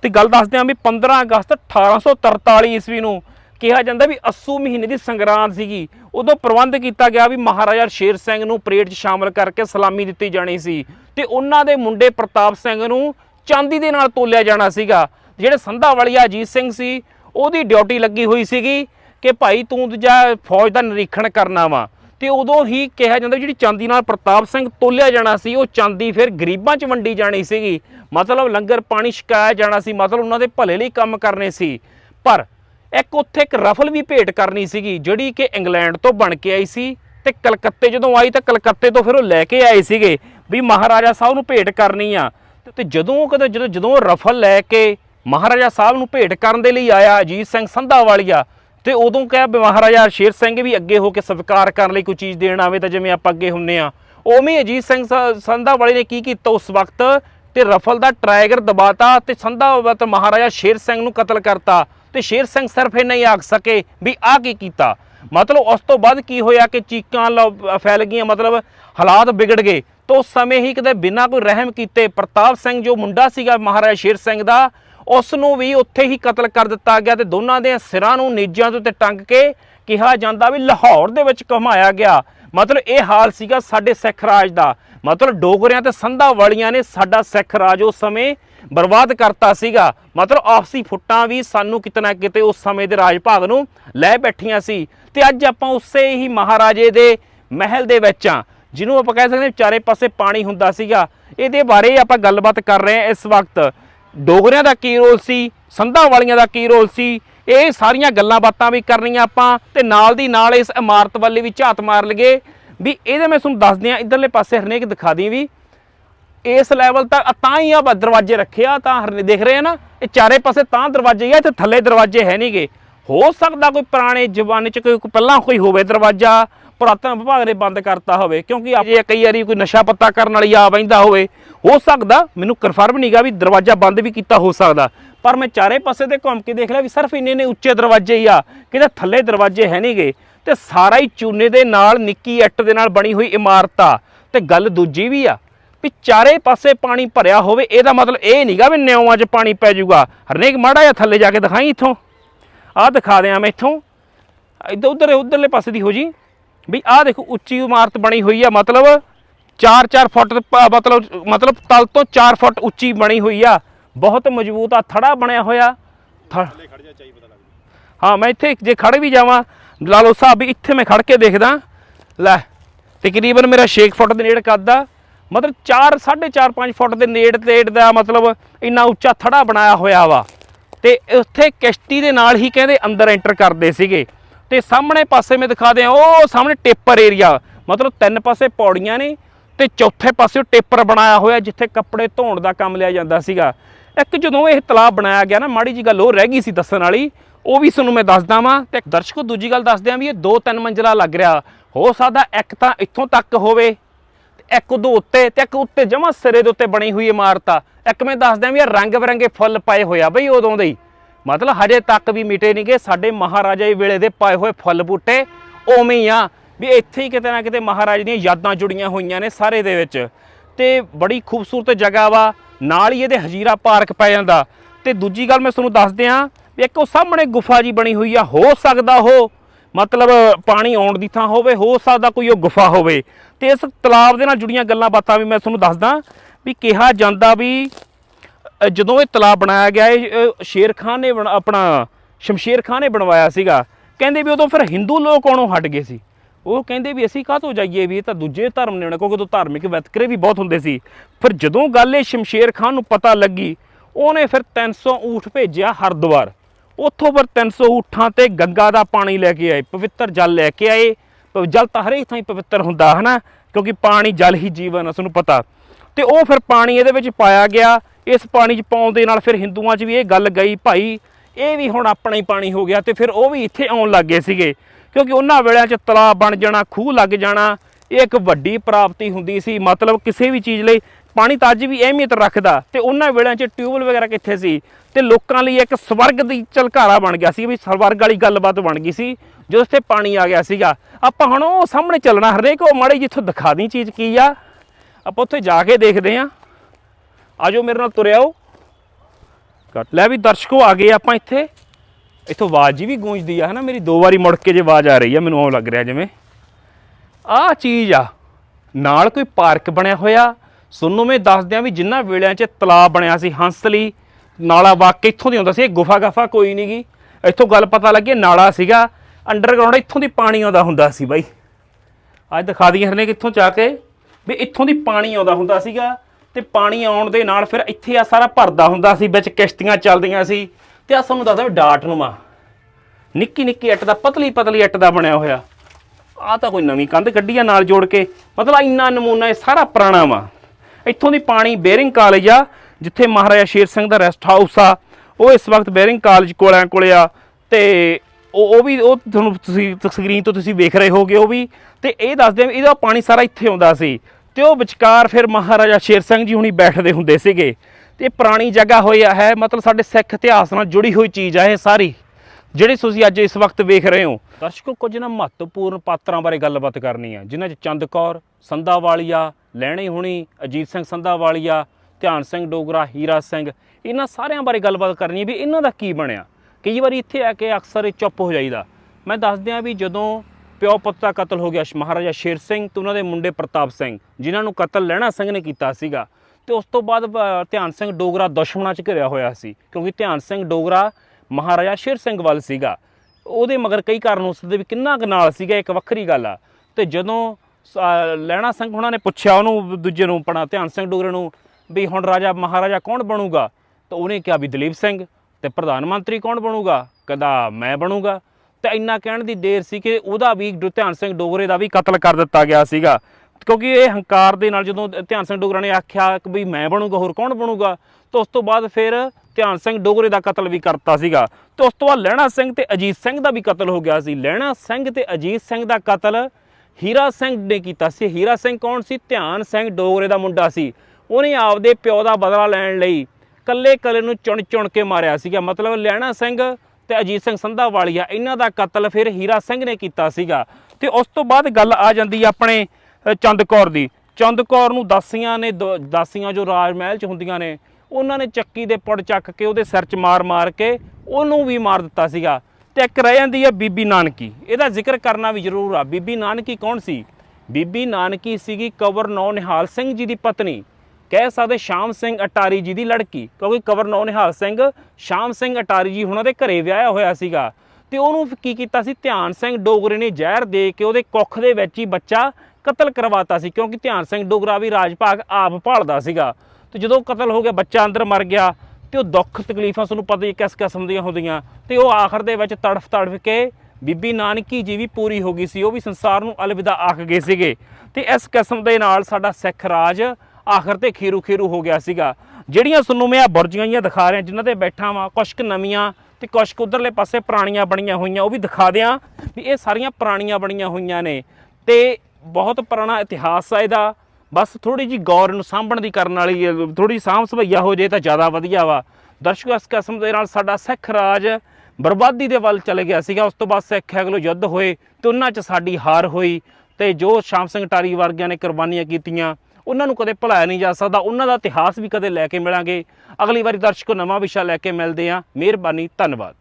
ਤੇ ਗੱਲ ਦੱਸਦੇ ਹਾਂ ਵੀ 15 ਅਗਸਤ 1843 ਈਸਵੀ ਨੂੰ ਕਿਹਾ ਜਾਂਦਾ ਵੀ ਅੱਸੂ ਮਹੀਨੇ ਦੀ ਸੰਗਰਾਂਦ ਸੀਗੀ। ਉਦੋਂ ਪ੍ਰਬੰਧ ਕੀਤਾ ਗਿਆ ਵੀ ਮਹਾਰਾਜਾ ਸ਼ੇਰ ਸਿੰਘ ਨੂੰ ਪਰੇਡ 'ਚ ਸ਼ਾਮਲ ਕਰਕੇ ਸਲਾਮੀ ਦਿੱਤੀ ਜਾਣੀ ਸੀ ਤੇ ਉਹਨਾਂ ਦੇ ਮੁੰਡੇ ਪ੍ਰਤਾਪ ਸਿੰਘ ਨੂੰ ਚਾਂਦੀ ਦੇ ਨਾਲ ਤੋਲਿਆ ਜਾਣਾ ਸੀਗਾ। ਜਿਹੜੇ ਸੰਧਾ ਵਾਲੀਆ ਅਜੀਤ ਸਿੰਘ ਸੀ, ਉਹਦੀ ਡਿਊਟੀ ਲੱਗੀ ਹੋਈ ਸੀਗੀ। ਕਿ ਭਾਈ ਤੂੰ ਦੂਜਾ ਫੌਜ ਦਾ ਨਿਰੀਖਣ ਕਰਨਾ ਵਾ। ਤੇ ਉਦੋਂ ਹੀ ਕਿਹਾ ਜਾਂਦਾ ਜਿਹੜੀ ਚਾਂਦੀ ਨਾਲ ਪ੍ਰਤਾਪ ਸਿੰਘ ਤੋਲਿਆ ਜਾਣਾ ਸੀ, ਉਹ ਚਾਂਦੀ ਫਿਰ ਗਰੀਬਾਂ 'ਚ ਵੰਡੀ ਜਾਣੀ ਸੀਗੀ। ਮਤਲਬ ਲੰਗਰ ਪਾਣੀ ਛਕਾਇਆ ਜਾਣਾ ਸੀ, ਮਤਲਬ ਉਹਨਾਂ ਦੇ ਭਲੇ ਲਈ ਕੰਮ ਕਰਨੇ ਸੀ। ਪਰ ਇੱਕ ਉੱਥੇ ਇੱਕ ਰਫਲ ਵੀ ਭੇਟ ਕਰਨੀ ਸੀਗੀ, ਜਿਹੜੀ ਕਿ ਇੰਗਲੈਂਡ ਤੋਂ ਬਣ ਕੇ ਆਈ ਸੀ ਤੇ ਕਲਕੱਤੇ ਜਦੋਂ ਆਈ ਤਾਂ ਕਲਕੱਤੇ ਤੋਂ ਫਿਰ ਉਹ ਲੈ ਕੇ ਆਏ ਸੀਗੇ ਵੀ ਮਹਾਰਾਜਾ ਸਾਹਿਬ ਨੂੰ ਭੇਟ ਕਰਨੀ ਆ। ਤੇ- ਜਦੋਂ ਕਦੇ ਜਦੋਂ ਜਦੋਂ ਉਹ ਰਫਲ ਲੈ ਕੇ ਮਹਾਰਾਜਾ ਸਾਹਿਬ ਨੂੰ ਭੇਟ ਕਰਨ ਦੇ ਲਈ ਆਇਆ, ਅਜੀਤ ਸਿੰਘ ਸੰਧਾ ਵਾਲੀਆ ਤੇ ਉਦੋਂ ਕਿਹਾ ਵੀ ਮਹਾਰਾਜਾ ਸ਼ੇਰ ਸਿੰਘ ਵੀ ਅੱਗੇ ਹੋ ਕੇ ਸਵੀਕਾਰ ਕਰਨ ਲਈ ਕੋਈ ਚੀਜ਼ ਦੇਣ ਆਵੇ ਤਾਂ ਜਿਵੇਂ ਆਪਾਂ ਅੱਗੇ ਹੁੰਨੇ ਆ। ਉਵੇਂ ਅਜੀਤ ਸਿੰਘ ਸ- ਸੰਧਾ ਵਾਲੇ ਨੇ ਕੀ ਕੀਤਾ ਉਸ ਵਕਤ ਤੇ ਰਫਲ ਦਾ ਟਰਾਈਗਰ ਦਬਾਤਾ ਤੇ ਸੰਧਾ ਵਤ ਮਹਾਰਾਜਾ ਸ਼ੇਰ ਸਿੰਘ ਨੂੰ ਕਤਲ ਕਰਤਾ ਤੇ ਸ਼ੇਰ ਸਿੰਘ ਸਿਰਫ ਇਹ ਨਹੀਂ ਆਖ ਸਕੇ ਵੀ ਆ ਕੀ ਕੀਤਾ। ਮਤਲਬ ਉਸ ਤੋਂ ਬਾਅਦ ਕੀ ਹੋਇਆ ਕਿ ਚੀਕਾਂ ਲ- ਫੈਲ ਗਈਆਂ, ਮਤਲਬ ਹਾਲਾਤ ਵਿਗੜ ਗਏ। ਤਾਂ ਉਸ ਸਮੇਂ ਹੀ ਕਿਤੇ ਬਿਨਾਂ ਕੋਈ ਰਹਿਮ ਕੀਤੇ ਪ੍ਰਤਾਪ ਸਿੰਘ ਜੋ ਮੁੰਡਾ ਸੀਗਾ ਮਹਾਰਾਜਾ ਸ਼ੇਰ ਸਿੰਘ ਦਾ ਉਸ ਨੂੰ ਵੀ ਉੱਥੇ ਹੀ ਕਤਲ ਕਰ ਦਿੱਤਾ ਗਿਆ ਤੇ ਦੋਨਾਂ ਦੇ ਸਿਰਾਂ ਨੂੰ ਨੇਜਾਂ ਦੇ ਉੱਤੇ ਟੰਗ ਕੇ ਕਿਹਾ ਜਾਂਦਾ ਵੀ ਲਾਹੌਰ ਦੇ ਵਿੱਚ ਘੁਮਾਇਆ ਗਿਆ। ਮਤਲਬ ਇਹ ਹਾਲ ਸੀਗਾ ਸਾਡੇ ਸਿੱਖ ਰਾਜ ਦਾ। ਮਤਲਬ ਡੋਗਰਿਆਂ ਤੇ ਸੰਧਾ ਵਾਲੀਆਂ ਨੇ ਸਾਡਾ ਸਿੱਖ ਰਾਜ ਉਸ ਸਮੇਂ ਬਰਬਾਦ ਕਰਤਾ ਸੀਗਾ। ਮਤਲਬ ਆਪਸੀ ਫੁੱਟਾਂ ਵੀ ਸਾਨੂੰ ਕਿਤੇ ਨਾ ਕਿਤੇ ਉਸ ਸਮੇਂ ਦੇ ਰਾਜ ਭਾਗ ਨੂੰ ਲੈ ਬੈਠੀਆਂ ਸੀ। ਤੇ ਅੱਜ ਆਪਾਂ ਉਸੇ ਹੀ ਮਹਾਰਾਜੇ ਦੇ ਮਹਿਲ ਦੇ ਵਿੱਚ ਆ ਜਿਹਨੂੰ ਆਪਾਂ ਕਹਿ ਸਕਦੇ ਹਾਂ ਚਾਰੇ ਪਾਸੇ ਪਾਣੀ ਹੁੰਦਾ ਸੀਗਾ। ਇਹਦੇ ਬਾਰੇ ਆਪਾਂ ਗੱਲਬਾਤ ਕਰ ਰਹੇ ਹਾਂ ਇਸ ਵਕਤ। ਡੋਗਰਿਆਂ ਦਾ ਕੀ ਰੋਲ ਸੀ? ਸੰਧਾਂ ਵਾਲੀਆਂ ਦਾ ਕੀ ਰੋਲ ਸੀ? ਇਹ ਸਾਰੀਆਂ ਗੱਲਾਂ ਬਾਤਾਂ ਵੀ ਕਰਨੀਆਂ ਆਪਾਂ ਤੇ ਨਾਲ ਦੀ ਨਾਲ ਇਸ ਇਮਾਰਤ ਵੱਲ ਵੀ ਝਾਤ ਮਾਰ ਲਈਏ। ਵੀ ਇਹਦੇ ਮੈਂ ਤੁਹਾਨੂੰ ਦੱਸਦੇ ਆ ਇਧਰਲੇ ਪਾਸੇ ਹਰਨੇਕ ਦਿਖਾ ਦੀ ਵੀ। ਇਸ ਲੈਵਲ ਤੱਕ ਤਾਂ ਹੀ ਆ ਬ- ਦਰਵਾਜ਼ੇ ਰੱਖਿਆ ਤਾਂ ਹਰਨੇ ਦੇਖ ਰਹੇ ਆ ਨਾ, ਇਹ ਚਾਰੇ ਪਾਸੇ ਤਾਂ ਦਰਵਾਜ਼ੇ ਆ, ਇੱਥੇ ਥੱਲੇ ਦਰਵਾਜ਼ੇ ਹੈ ਨਹੀਂਗੇ ਹੋ ਸਕਦਾ ਕੋਈ ਪੁਰਾਣੇ ਜ਼ਮਾਨੇ ਚ ਕੋਈ ਪਹਿਲਾਂ ਕੋਈ ਹੋਵੇ ਦਰਵਾਜ਼ਾ। ਪੁਰਾਤਨ ਵਿਭਾਗ ਨੇ ਬੰਦ ਕਰਤਾ ਹੋਵੇ, ਕਿਉਂਕਿ ਜੇ ਕਈ ਵਾਰੀ ਕੋਈ ਨਸ਼ਾ ਪੱਤਾ ਕਰਨ ਵਾਲੀ ਆ ਬੈਂਦਾ ਹੋਵੇ, ਹੋ ਸਕਦਾ, ਮੈਨੂੰ ਕਨਫਰਮ ਨਹੀਂਗਾ ਵੀ ਦਰਵਾਜ਼ਾ ਬੰਦ ਵੀ ਕੀਤਾ ਹੋ ਸਕਦਾ। ਪਰ ਮੈਂ ਚਾਰੇ ਪਾਸੇ ਤੇ ਘੁੰਮ ਕੇ ਦੇਖ ਲਿਆ ਵੀ ਸਿਰਫ ਇੰਨੇ ਨੇ ਉੱਚੇ ਦਰਵਾਜ਼ੇ ਹੀ ਆ, ਕਿਤੇ ਥੱਲੇ ਦਰਵਾਜ਼ੇ ਹੈ ਨਹੀਂਗੇ ਤੇ ਸਾਰਾ ਹੀ ਚੂਨੇ ਦੇ ਨਾਲ, ਨਿੱਕੀ ਇੱਟ ਦੇ ਨਾਲ ਬਣੀ ਹੋਈ ਇਮਾਰਤ ਆ, ਤੇ ਗੱਲ ਦੂਜੀ ਵੀ ਆ, ਵੀ ਚਾਰੇ ਪਾਸੇ ਪਾਣੀ ਭਰਿਆ ਹੋਵੇ, ਇਹਦਾ ਮਤਲਬ ਇਹ ਨਹੀਂਗਾ ਵੀ ਨਿਉਆਂ 'ਚ ਪਾਣੀ ਪੈ ਜਾਊਗਾ। ਹਰਨੇਕ ਮਾੜਾ ਜਿਹਾ ਥੱਲੇ ਜਾ ਕੇ ਦਿਖਾਈ ਇੱਥੋਂ। ਆਹ ਦਿਖਾ ਦਿਆਂ ਮੈਂ ਇੱਥੋਂ। ਇੱਧਰ ਉਧਰ ਉਧਰਲੇ ਪਾਸੇ ਦੀ ਹੋ ਜੀ। ਵੀ ਆਹ ਦੇਖੋ ਉੱਚੀ ਇਮਾਰਤ ਬਣੀ ਹੋਈ ਆ, ਮਤਲਬ 4-4 ਫੁੱਟ ਮਤਲਬ ਮਤਲਬ ਤਲ ਤੋਂ 4 ਫੁੱਟ ਉੱਚੀ ਬਣੀ ਹੋਈ ਆ। ਬਹੁਤ ਮਜ਼ਬੂਤ ਆ, ਥੜਾ ਬਣਿਆ ਹੋਇਆ। ਥ- ਹਾਂ, ਮੈਂ ਇੱਥੇ ਜੇ ਖੜ ਵੀ ਜਾਵਾਂ, ਲਾਲੋ ਸਾਹਿਬ ਵੀ ਇੱਥੇ ਮੈਂ ਖੜ ਕੇ ਦੇਖਦਾ। ਲੈ, ਤਕਰੀਬਨ ਮੇਰਾ 6 ਫੁੱਟ ਦੇ ਨੇੜ ਕੱਦ ਆ। ਮਤਲਬ 4 4.5 5 ਫੁੱਟ ਦੇ ਨੇੜ ਤੇੜ ਦਾ ਮਤਲਬ ਇੰਨਾ ਉੱਚਾ ਥੜਾ ਬਣਾਇਆ ਹੋਇਆ ਵਾ। ਤੇ ਉੱਥੇ ਕਿਸ਼ਤੀ ਦੇ ਨਾਲ ਹੀ ਕਹਿੰਦੇ ਅੰਦਰ ਐਂਟਰ ਕਰਦੇ ਸੀਗੇ। ਤੇ ਸਾਹਮਣੇ ਪਾਸੇ ਮੈਂ ਦਿਖਾ ਦਿਆਂ, ਉਹ ਸਾਹਮਣੇ ਟੇਪਰ ਏਰੀਆ। ਮਤਲਬ ਤਿੰਨ ਪਾਸੇ ਪੌੜੀਆਂ ਨੇ ਤੇ ਚੌਥੇ ਪਾਸੇ ਟੇਪਰ ਬਣਾਇਆ ਹੋਇਆ ਜਿੱਥੇ ਕੱਪੜੇ ਧੋਣ ਦਾ ਕੰਮ ਲਿਆ ਜਾਂਦਾ ਸੀਗਾ। ਇੱਕ ਜਦੋਂ ਇਹ ਤਲਾਬ ਬਣਾਇਆ ਗਿਆ ਨਾ, ਮਾੜੀ ਜੀ ਗੱਲ ਉਹ ਰਹਿ ਗਈ ਸੀ ਦੱਸਣ ਵਾਲੀ, ਉਹ ਵੀ ਤੁਹਾਨੂੰ ਮੈਂ ਦੱਸਦਾ ਵਾਂ। ਤੇ ਦਰਸ਼ਕੋ ਦੂਜੀ ਗੱਲ ਦੱਸਦੇ ਆਂ ਵੀ ਇਹ ਦੋ ਤਿੰਨ ਮੰਜ਼ਲਾ ਲੱਗ ਰਿਹਾ। ਹੋ ਸਕਦਾ ਇੱਕ ਤਾਂ ਇੱਥੋਂ ਤੱਕ ਹੋਵੇ ਤੇ ਇੱਕ ਉਦੋਂ ਉੱਤੇ ਤੇ ਇੱਕ ਉੱਤੇ ਜਮਾ ਸਿਰੇ ਦੇ ਉੱਤੇ ਬਣੀ ਹੋਈ ਇਮਾਰਤ ਆ। ਇੱਕ ਮੈਂ ਦੱਸਦਾ ਵੀ ਇਹ ਰੰਗ ਬਰੰਗੇ ਫੁੱਲ ਪਾਏ ਹੋਇਆ ਬਈ ਉਦੋਂ ਦੇ ਹੀ। ਮਤਲਬ ਹਜੇ ਤੱਕ ਵੀ ਮਿਟੇ ਨਹੀਂਗੇ ਸਾਡੇ ਮਹਾਰਾਜਾ ਵੇਲੇ ਦੇ ਪਾਏ ਹੋਏ ਫੁੱਲ ਬੂਟੇ, ਉਵੇਂ ਹੀ ਆ ਵੀ ਇੱਥੇ ਹੀ ਕਿਤੇ ਨਾ ਕਿਤੇ ਮਹਾਰਾਜ ਦੀਆਂ ਯਾਦਾਂ ਜੁੜੀਆਂ ਹੋਈਆਂ ਨੇ ਸਾਰੇ ਦੇ ਵਿੱਚ। ਤੇ ਬੜੀ ਖੂਬਸੂਰਤ ਜਗ੍ਹਾ ਵਾ, ਨਾਲ ਹੀ ਇਹਦੇ ਹਜੀਰਾ ਪਾਰਕ ਪੈ ਜਾਂਦਾ। ਤੇ ਦੂਜੀ ਗੱਲ ਮੈਂ ਤੁਹਾਨੂੰ ਦੱਸ ਦਿਆਂ ਵੀ ਇੱਕ ਉਹ ਸਾਹਮਣੇ ਗੁਫਾ ਜੀ ਬਣੀ ਹੋਈ ਆ, ਹੋ ਸਕਦਾ ਉਹ ਮਤਲਬ ਪਾਣੀ ਆਉਣ ਦੀ ਥਾਂ ਹੋਵੇ, ਹੋ ਸਕਦਾ ਕੋਈ ਉਹ ਗੁਫਾ ਹੋਵੇ। ਤੇ ਇਸ ਤਲਾਬ ਦੇ ਨਾਲ ਜੁੜੀਆਂ ਗੱਲਾਂ ਬਾਤਾਂ ਵੀ ਮੈਂ ਤੁਹਾਨੂੰ ਦੱਸਦਾ ਵੀ ਕਿਹਾ ਜਾਂਦਾ ਵੀ ਜਦੋਂ ਇਹ ਤਲਾਬ ਬਣਾਇਆ ਗਿਆ, ਇਹ ਸ਼ੇਰ ਖਾਨ ਨੇ ਬਣਾ- ਆਪਣਾ ਸ਼ਮਸ਼ੇਰ ਖਾਨ ਨੇ ਬਣਵਾਇਆ ਸੀਗਾ, ਕਹਿੰਦੇ ਵੀ ਉਦੋਂ ਫਿਰ ਹਿੰਦੂ ਲੋਕ ਆਉਣੋਂ ਹਟ ਗਏ ਸੀ। ਉਹ ਕਹਿੰਦੇ ਵੀ ਅਸੀਂ ਕਾਹਤੋਂ ਜਾਈਏ ਵੀ ਇਹ ਤਾਂ ਦੂਜੇ ਧਰਮ ਨੇ ਹੋਣਾ, ਕਿਉਂਕਿ ਉਦੋਂ ਧਾਰਮਿਕ ਵਿਤਕਰੇ ਵੀ ਬਹੁਤ ਹੁੰਦੇ ਸੀ। ਫਿਰ ਜਦੋਂ ਗੱਲ ਇਹ ਸ਼ਮਸ਼ੇਰ ਖਾਨ ਨੂੰ ਪਤਾ ਲੱਗੀ, ਉਹਨੇ ਫਿਰ 300 ਊਠ ਭੇਜਿਆ ਹਰਿਦੁਆਰ। ਉੱਥੋਂ ਫਿਰ 300 ਊਠਾਂ ਤੇ ਗੰਗਾ ਦਾ ਪਾਣੀ ਲੈ ਕੇ ਆਏ, ਪਵਿੱਤਰ ਜਲ ਲੈ ਕੇ ਆਏ। ਪ- ਜਲ ਤਾਂ ਹਰੇਕ ਥਾਂ ਹੀ ਪਵਿੱਤਰ ਹੁੰਦਾ, ਹਨਾ? ਕਿਉਂਕਿ ਪਾਣੀ ਜਲ ਹੀ ਜੀਵਨ ਆ, ਤੁਹਾਨੂੰ ਪਤਾ। ਤੇ ਉਹ ਫਿਰ ਪਾਣੀ ਇਹਦੇ ਵਿੱਚ ਪਾਇਆ ਗਿਆ ਇਸ ਪਾਣੀ 'ਚ ਪਾਉਣ ਦੇ ਨਾਲ ਫਿਰ ਹਿੰਦੂਆਂ 'ਚ ਵੀ ਇਹ ਗੱਲ ਗਈ, ਭਾਈ ਇਹ ਵੀ ਹੁਣ ਆਪਣਾ ਹੀ ਪਾਣੀ ਹੋ ਗਿਆ ਤੇ ਫਿਰ ਉਹ ਵੀ ਇੱਥੇ ਆਉਣ ਲੱਗ ਗਏ ਸੀਗੇ। ਕਿਉਂਕਿ ਉਹਨਾਂ ਵੇਲਿਆਂ 'ਚ ਤਲਾਬ ਬਣ ਜਾਣਾ, ਖੂਹ ਲੱਗ ਜਾਣਾ, ਇਹ ਇੱਕ ਵੱਡੀ ਪ੍ਰਾਪਤੀ ਹੁੰਦੀ ਸੀ। ਮਤਲਬ ਕਿਸੇ ਵੀ ਚੀਜ਼ ਲਈ ਪਾਣੀ ਤਾਂ ਅੱਜ ਵੀ ਅਹਿਮੀਅਤ ਰੱਖਦਾ ਤੇ ਉਹਨਾਂ ਵੇਲਿਆਂ 'ਚ ਟਿਊਬਲ ਵਗੈਰਾ ਕਿੱਥੇ ਸੀ? ਤੇ ਲੋਕਾਂ ਲਈ ਇੱਕ ਸਵਰਗ ਦੀ ਝਲਕਾਰਾ ਬਣ ਗਿਆ ਸੀ ਵੀ ਸਵਰਗ ਵਾਲੀ ਗੱਲਬਾਤ ਬਣ ਗਈ ਸੀ ਜਦੋਂ ਇੱਥੇ ਪਾਣੀ ਆ ਗਿਆ ਸੀਗਾ। ਆਪਾਂ ਹੁਣ ਉਹ ਸਾਹਮਣੇ ਚੱਲਣਾ, ਹਰੇਕ ਉਹ ਮਾੜੀ ਜਿੱਥੋਂ ਦਿਖਾ ਦੀ ਚੀਜ਼ ਕੀ ਆ। ਆਪਾਂ ਉੱਥੇ ਜਾ ਕੇ ਦੇਖਦੇ ਆਂ। ਆਜੋ ਮੇਰੇ ਨਾਲ ਤੁਰਿਆਓ ਕੱਟ ਲੈ ਵੀ ਦਰਸ਼ਕੋ, ਆ ਗਏ ਆਪਾਂ ਇੱਥੇ। ਇੱਥੋਂ ਆਵਾਜ਼ ਜੀ ਵੀ ਗੂੰਜਦੀ ਆ, ਹਨਾ? ਮੇਰੀ ਦੋ ਵਾਰੀ ਮੁੜ ਕੇ ਜੇ ਆਵਾਜ਼ ਆ ਰਹੀ ਆ, ਮੈਨੂੰ ਉਹ ਲੱਗ ਰਿਹਾ ਜਿਵੇਂ। ਆਹ ਚੀਜ਼ ਆ, ਨਾਲ ਕੋਈ ਪਾਰਕ ਬਣਿਆ ਹੋਇਆ। ਸੁਣੋ ਮੈਂ ਦੱਸਦਿਆਂ ਵੀ ਜਿੰਨਾ ਵੇਲਿਆਂ 'ਚ ਤਲਾਬ ਬਣਿਆ ਸੀ ਹੰਸਲੀ, ਨਾਲਾ ਵਾਕ ਇੱਥੋਂ ਦੀ ਆਉਂਦਾ ਸੀ, ਇਹ ਗੁਫਾ ਗਫਾ ਕੋਈ ਨਹੀਂ ਗੀ। ਇੱਥੋਂ ਗੱਲ ਪਤਾ ਲੱਗੀ ਨਾਲਾ ਸੀਗਾ, ਅੰਡਰਗਰਾਉਂਡ ਇੱਥੋਂ ਦੀ ਪਾਣੀ ਆਉਂਦਾ ਹੁੰਦਾ ਸੀ ਬਾਈ। ਅੱਜ ਦਿਖਾ ਦਈਏ ਹਰਨੇ ਕਿੱਥੋਂ ਜਾ ਕੇ ਵੀ ਇੱਥੋਂ ਦੀ ਪਾਣੀ ਆਉਂਦਾ ਹੁੰਦਾ ਸੀਗਾ। ਤੇ ਪਾਣੀ ਆਉਣ ਦੇ ਨਾਲ ਫਿਰ ਇੱਥੇ ਆ ਸਾਰਾ ਭਰਦਾ ਹੁੰਦਾ ਸੀ, ਵਿੱਚ ਕਿਸ਼ਤੀਆਂ ਚੱਲਦੀਆਂ ਸੀ ਤੇ ਆ ਸਾਨੂੰ ਦੱਸਦਾ ਵੀ ਡਾਟ ਨੂਮਾ ਨਿੱਕੀ ਨਿੱਕੀ ਇੱਟ ਦਾ, ਪਤਲੀ ਪਤਲੀ ਇੱਟ ਦਾ ਬਣਿਆ ਹੋਇਆ। ਆ ਤਾਂ ਕੋਈ ਨਵੀਂ ਕੰਧ ਕੱਢੀ ਆ ਨਾਲ ਜੋੜ ਕੇ। ਮਤਲਬ ਇੰਨਾ ਨਮੂਨਾ ਇਹ ਸਾਰਾ ਪੁਰਾਣਾ ਵਾ। ਇੱਥੋਂ ਦੀ ਪਾਣੀ ਬੇਰਿੰਗ ਕਾਲਜ ਆ, ਜਿੱਥੇ ਮਹਾਰਾਜਾ ਸ਼ੇਰ ਸਿੰਘ ਦਾ ਰੈਸਟ ਹਾਊਸ ਆ, ਉਹ ਇਸ ਵਕਤ ਬੇਰਿੰਗ ਕਾਲਜ ਕੋਲਿਆਂ ਕੋਲੇ ਆ। ਤੇ ਉਹ ਉਹ ਵੀ, ਉਹ ਤੁਹਾਨੂੰ ਤੁਸੀਂ ਸਕਰੀਨ ਤੋਂ ਤੁਸੀਂ ਵੇਖ ਰਹੇ ਹੋਗੇ, ਉਹ ਵੀ। ਤੇ ਇਹ ਦੱਸਦੇ ਆ ਵੀ ਇਹਦਾ ਪਾਣੀ ਸਾਰਾ ਇੱਥੇ ਆਉਂਦਾ ਸੀ। ਤੇ ਉਹ ਵਿਚਕਾਰ ਫਿਰ ਮਹਾਰਾਜਾ ਸ਼ੇਰ ਸਿੰਘ ਜੀ ਹੁਣੀ ਬੈਠਦੇ ਹੁੰਦੇ ਸੀਗੇ ਤੇ ਪੁਰਾਣੀ ਜਗ੍ਹਾ ਹੋਇਆ ਹੈ ਮਤਲਬ ਸਾਡੇ ਸਿੱਖ ਇਤਿਹਾਸ ਨਾਲ ਜੁੜੀ ਹੋਈ ਚੀਜ਼ ਹੈ ਇਹ ਸਾਰੀ, ਜਿਹੜੀ ਤੁਸੀਂ ਅੱਜ ਇਸ ਵਕਤ ਵੇਖ ਰਹੇ ਹੋ। ਦਰਸ਼ਕੋ, ਕੁਝ ਨਾ ਮਹੱਤਵਪੂਰਨ ਪਾਤਰਾਂ ਬਾਰੇ ਗੱਲਬਾਤ ਕਰਨੀ ਹੈ ਜਿਨ੍ਹਾਂ 'ਚ ਚੰਦ ਕੌਰ ਸੰਧਾ ਵਾਲੀਆ ਲੈਣੀ ਹੁਣੀ, ਅਜੀਤ ਸਿੰਘ ਸੰਧਾ ਵਾਲੀਆ ਧਿਆਨ ਸਿੰਘ ਡੋਗਰਾ, ਹੀਰਾ ਸਿੰਘ, ਇਹਨਾਂ ਸਾਰਿਆਂ ਬਾਰੇ ਗੱਲਬਾਤ ਕਰਨੀ ਹੈ ਵੀ ਇਹਨਾਂ ਦਾ ਕੀ ਬਣਿਆ। ਕਈ ਵਾਰੀ ਇੱਥੇ ਆ ਕੇ ਅਕਸਰ ਇਹ ਚੁੱਪ ਹੋ ਜਾਈਦਾ। ਮੈਂ ਦੱਸ ਦਿਆਂ ਵੀ ਜਦੋਂ ਪਿਓ ਪੁੱਤ ਦਾ ਕਤਲ ਹੋ ਗਿਆ ਮਹਾਰਾਜਾ ਸ਼ੇਰ ਸਿੰਘ ਤੇ ਉਹਨਾਂ ਦੇ ਮੁੰਡੇ ਪ੍ਰਤਾਪ ਸਿੰਘ, ਜਿਨ੍ਹਾਂ ਨੂੰ ਕਤਲ ਲਹਿਣਾ ਸਿੰਘ ਨੇ ਕੀਤਾ ਸੀਗਾ। ਤੇ ਉਸ ਤੋਂ ਬਾਅਦ ਧਿਆਨ ਸਿੰਘ ਡੋਗਰਾ ਦੁਸ਼ਮਣਾਂ 'ਚ ਘਿਰਿਆ ਹੋਇਆ ਸੀ, ਕਿਉਂਕਿ ਧਿਆਨ ਸਿੰਘ ਡੋਗਰਾ ਮਹਾਰਾਜਾ ਸ਼ੇਰ ਸਿੰਘ ਵੱਲ ਸੀਗਾ। ਉਹਦੇ ਮਗਰ ਕਈ ਕਾਰਨ ਹੋ ਸਕਦੇ ਵੀ ਕਿੰਨਾ ਕੁ ਨਾਲ ਸੀਗਾ, ਇੱਕ ਵੱਖਰੀ ਗੱਲ ਆ। ਤੇ ਜਦੋਂ ਸ- ਲਹਿਣਾ ਸਿੰਘ ਉਹਨਾਂ ਨੇ ਪੁੱਛਿਆ ਉਹਨੂੰ ਦੂਜੇ ਨੂੰ, ਆਪਣਾ ਧਿਆਨ ਸਿੰਘ ਡੋਗਰੇ ਨੂੰ ਵੀ ਹੁਣ ਰਾਜਾ ਮਹਾਰਾਜਾ ਕੌਣ ਬਣੂਗਾ? ਤਾਂ ਉਹਨੇ ਕਿਹਾ ਵੀ ਦਲੀਪ ਸਿੰਘ, ਤੇ ਪ੍ਰਧਾਨ ਮੰਤਰੀ ਕੌਣ ਬਣੂਗਾ? ਕਹਿੰਦਾ, ਮੈਂ ਬਣੂਗਾ। ਤੇ ਇੰਨਾ ਕਹਿਣ ਦੀ ਦੇਰ ਸੀ ਕਿ ਉਹਦਾ ਵੀ ਧਿਆਨ ਸਿੰਘ ਡੋਗਰੇ ਦਾ ਵੀ ਕਤਲ ਕਰ ਦਿੱਤਾ ਗਿਆ ਸੀਗਾ। ਕਿਉਂਕਿ ਇਹ ਹੰਕਾਰ ਦੇ ਨਾਲ ਜਦੋਂ ਧਿਆਨ ਸਿੰਘ ਡੋਗਰਾ ਨੇ ਆਖਿਆ ਕਿ ਵੀ ਮੈਂ ਬਣੂਗਾ, ਹੋਰ ਕੌਣ ਬਣੂਗਾ? ਤਾਂ ਉਸ ਤੋਂ ਬਾਅਦ ਫਿਰ ਧਿਆਨ ਸਿੰਘ ਡੋਗਰੇ ਦਾ ਕਤਲ ਵੀ ਕਰਤਾ ਸੀਗਾ। ਤੇ ਉਸ ਤੋਂ ਬਾਅਦ ਲਹਿਣਾ ਸਿੰਘ ਤੇ ਅਜੀਤ ਸਿੰਘ ਦਾ ਵੀ ਕਤਲ ਹੋ ਗਿਆ ਸੀ। ਲਹਿਣਾ ਸਿੰਘ ਤੇ ਅਜੀਤ ਸਿੰਘ ਦਾ ਕਤਲ ਹੀਰਾ ਸਿੰਘ ਨੇ ਕੀਤਾ ਸੀ। ਹੀਰਾ ਸਿੰਘ ਕੌਣ ਸੀ? ਧਿਆਨ ਸਿੰਘ ਡੋਗਰੇ ਦਾ ਮੁੰਡਾ ਸੀ। ਉਹਨੇ ਆਪਦੇ ਪਿਓ ਦਾ ਬਦਲਾ ਲੈਣ ਲਈ ਕੱਲੇ ਕੱਲੇ ਨੂੰ ਚੁਣ ਚੁਣ ਕੇ ਮਾਰਿਆ ਸੀਗਾ। ਮਤਲਬ ਲੈਣਾ ਸਿੰਘ ਤੇ ਅਜੀਤ ਸਿੰਘ ਸੰਧਾ ਵਾਲੀਆ ਇਹਨਾਂ ਦਾ ਕਤਲ ਫਿਰ ਹੀਰਾ ਸਿੰਘ ਨੇ ਕੀਤਾ ਸੀਗਾ। ਤੇ ਉਸ ਤੋਂ ਬਾਅਦ ਗੱਲ ਆ ਜਾਂਦੀ ਆਪਣੇ ਚੰਦ ਕੌਰ ਦੀ। ਚੰਦ ਕੌਰ ਨੂੰ ਦਾਸੀਆਂ ਨੇ ਦ- ਦਾਸੀਆਂ ਜੋ ਰਾਜ ਮਹਿਲ 'ਚ ਹੁੰਦੀਆਂ ਨੇ, ਉਹਨਾਂ ਨੇ ਚੱਕੀ ਦੇ ਪੁੜ ਚੱਕ ਕੇ ਉਹਦੇ ਸਿਰ 'ਚ ਮਾਰ-ਮਾਰ ਕੇ ਉਹਨੂੰ ਵੀ ਮਾਰ ਦਿੱਤਾ ਸੀਗਾ। ਤੇ ਇੱਕ ਰਹਿ ਜਾਂਦੀ ਹੈ ਬੀਬੀ ਨਾਨਕੀ। ਇਹਦਾ ਜ਼ਿਕਰ ਕਰਨਾ ਵੀ ਜ਼ਰੂਰ ਆ। ਬੀਬੀ ਨਾਨਕੀ ਕੌਣ ਸੀ? ਬੀਬੀ ਨਾਨਕੀ ਸੀਗੀ ਕਵਰ ਨੌ ਨਿਹਾਲ ਸਿੰਘ ਜੀ ਦੀ ਪਤਨੀ। ਕਹਿ ਸਕਦੇ ਸ਼ਾਮ ਸਿੰਘ ਅਟਾਰੀ ਜੀ ਦੀ ਲੜਕੀ, ਕਿਉਂਕਿ ਕਵਰ ਨੌ ਨਿਹਾਲ ਸਿੰਘ ਸ਼ਾਮ ਸਿੰਘ ਅਟਾਰੀ ਜੀ ਉਹਨਾਂ ਦੇ ਘਰੇ ਵਿਆਹਿਆ ਹੋਇਆ ਸੀਗਾ। ਤੇ ਉਹਨੂੰ ਕੀ ਕੀਤਾ ਸੀ? ਧਿਆਨ ਸਿੰਘ ਡੋਗਰੇ ਨੇ ਜ਼ਹਿਰ ਦੇ ਕੇ ਉਹਦੇ ਕੁੱਖ ਦੇ ਵਿੱਚ ਹੀ ਬੱਚਾ ਕਤਲ ਕਰਵਾਤਾ ਸੀ, ਕਿਉਂਕਿ ਧਿਆਨ ਸਿੰਘ ਡੋਗਰਾ ਵੀ ਰਾਜ ਭਾਗ ਆਪ ਭਾਲਦਾ ਸੀਗਾ। ਤੇ ਜਦੋਂ ਕਤਲ ਹੋ ਗਿਆ, ਬੱਚਾ ਅੰਦਰ ਮਰ ਗਿਆ, ਤੇ ਉਹ ਦੁੱਖ ਤਕਲੀਫਾਂ ਤੁਹਾਨੂੰ ਪਤਾ ਹੀ ਕਿਸ ਕਿਸਮ ਦੀਆਂ ਹੁੰਦੀਆਂ। ਤੇ ਉਹ ਆਖਰ ਦੇ ਵਿੱਚ ਤੜਫ ਤੜਫ ਕੇ ਬੀਬੀ ਨਾਨਕੀ ਜੀ ਵੀ ਪੂਰੀ ਹੋ ਗਈ ਸੀ, ਉਹ ਵੀ ਸੰਸਾਰ ਨੂੰ ਅਲਵਿਦਾ ਆਖ ਗਏ ਸੀਗੇ। ਤੇ ਇਸ ਕਿਸਮ ਦੇ ਨਾਲ ਸਾਡਾ ਸਿੱਖ ਰਾਜ ਆਖਰ ਤੇ ਖੀਰੂ ਖੀਰੂ ਹੋ ਗਿਆ ਸੀਗਾ। ਜਿਹੜੀਆਂ ਤੁਹਾਨੂੰ ਮੈਂ ਆ ਬੁਰਜੀਆਂ ਜਿਹੀਆਂ ਦਿਖਾ ਰਿਹਾ, ਜਿਨ੍ਹਾਂ ਤੇ ਬੈਠਾ ਵਾਂ ਕੁਛ ਕੁ ਨਵੀਆਂ ਤੇ ਕੁਛ ਕੁ ਉਧਰਲੇ ਪਾਸੇ ਪੁਰਾਣੀਆਂ ਬਣੀਆਂ ਹੋਈਆਂ, ਉਹ ਵੀ ਦਿਖਾ ਦਿਆਂ ਵੀ ਇਹ ਸਾਰੀਆਂ ਪੁਰਾਣੀਆਂ ਬਣੀਆਂ ਹੋਈਆਂ ਨੇ। ਤੇ ਬਹੁਤ ਪੁਰਾਣਾ ਇਤਿਹਾਸ ਆ ਇਹਦਾ। ਬਸ ਥੋੜੀ ਜੀ ਗੌਰ ਨੂੰ ਸਾਂਭਣ ਦੀ ਕਰਨ ਵਾਲੀ ਥੋੜੀ ਸਾਂਭ ਸਭਈਆ ਹੋ ਜੇ ਤਾਂ ਜ਼ਿਆਦਾ ਵਧੀਆ ਵਾ। ਦਰਸ਼ਕੋ ਇਸ ਕਸਮ ਦੇ ਨਾਲ ਸਾਡਾ ਸਿੱਖ ਰਾਜ ਬਰਬਾਦੀ ਦੇ ਵੱਲ ਚਲੇ ਗਿਆ ਸੀਗਾ। ਉਸ ਤੋਂ ਬਾਅਦ ਸਿੱਖ ਅਗਲੋ ਯੁੱਧ ਹੋਏ ਤੇ ਉਹਨਾਂ 'ਚ ਸਾਡੀ ਹਾਰ ਹੋਈ ਤੇ ਜੋ ਸ਼ਾਮ ਸਿੰਘ ਟਾਰੀ ਵਰਗਿਆਂ ਨੇ ਕੁਰਬਾਨੀਆਂ ਕੀਤੀਆਂ ਉਹਨਾਂ ਨੂੰ ਕਦੇ ਭੁਲਾਇਆ ਨਹੀਂ ਜਾ ਸਕਦਾ। ਉਹਨਾਂ ਦਾ ਇਤਿਹਾਸ ਵੀ ਕਦੇ ਲੈ ਕੇ ਮਿਲਾਂਗੇ। ਅਗਲੀ ਵਾਰੀ ਦਰਸ਼ਕੋ ਨਵਾਂ ਵਿਸ਼ਾ ਲੈ ਕੇ ਮਿਲਦੇ ਆਂ ਮਿਹਰਬਾਨੀ, ਧੰਨਵਾਦ।